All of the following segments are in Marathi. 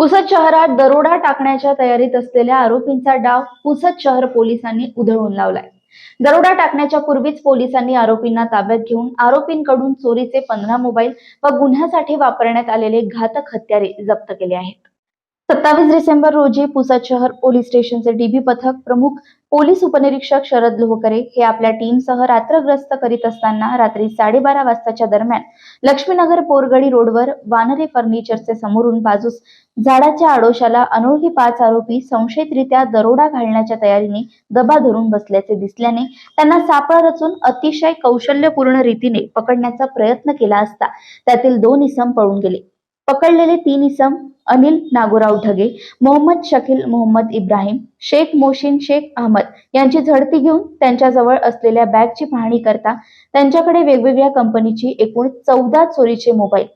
पुसद शहरात दरोडा टाकण्याच्या तयारीत असलेल्या आरोपींचा डाव पुसद शहर पोलिसांनी उधळून लावलाय. दरोडा टाकण्याच्या पूर्वीच पोलिसांनी आरोपींना ताब्यात घेऊन आरोपींकडून चोरीचे पंधरा मोबाईल व गुन्ह्यासाठी वापरण्यात आलेले घातक हत्यारे जप्त केले आहेत. सत्तावीस डिसेंबर रोजी पुसद शहर पोलीस स्टेशनचे डीबी पथक प्रमुख पोलीस उपनिरीक्षक शरद लोहकरे हे आपल्या टीमसह रात्रग्रस्त करीत असताना रात्री साडेबारा वाजताच्या दरम्यान लक्ष्मीनगर पोरगडी रोडवर वानरे फर्निचरचे समोरून बाजूस झाडाच्या आडोशाला अनोळखी पाच आरोपी संशयितरित्या दरोडा घालण्याच्या तयारीने दबा धरून बसल्याचे दिसल्याने त्यांना सापळा रचून अतिशय कौशल्यपूर्ण रीतीने पकडण्याचा प्रयत्न केला असता त्यातील दोन इसम पळून गेले. पकडलेले तीन इसम अनिल नागोराव ढगे मोहम्मद शकील मोहम्मद इब्राहिम शेख मोशीन शेख अहमद यांची झडती घेऊन त्यांच्याजवळ असलेल्या बॅगची पाहणी करता त्यांच्याकडे वेगवेगळ्या कंपनीची एकूण चौदा चोरीचे मोबाईल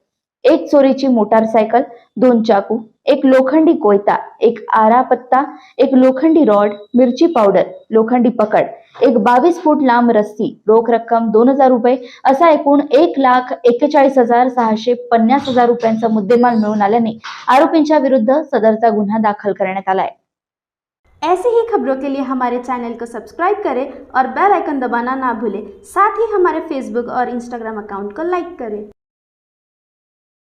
एक चोरीची मोटारसायकल दोन चाकू एक लोखंडी कोयता एक आरा पत्ता एक लोखंडी रॉड मिरची पावडर लोखंडी पकड एक बावीस फूट लांब रस्सी रोख रक्कम दोन हजार रुपये असा एकूण एक लाख एक्केचाळीस हजार सहाशे पन्नास हजार रुपयांचा मुद्देमाल मिळून आल्याने आरोपींच्या विरुद्ध सदरचा गुन्हा दाखल करण्यात आलाय. ऐसी ही खबरों के लिए हमारे चैनल को सब्सक्राइब करें और बेल आइकन दबाना ना भूलें। साथ ही हमारे फेसबुक और इंस्टाग्राम अकाउंट को लाइक करें।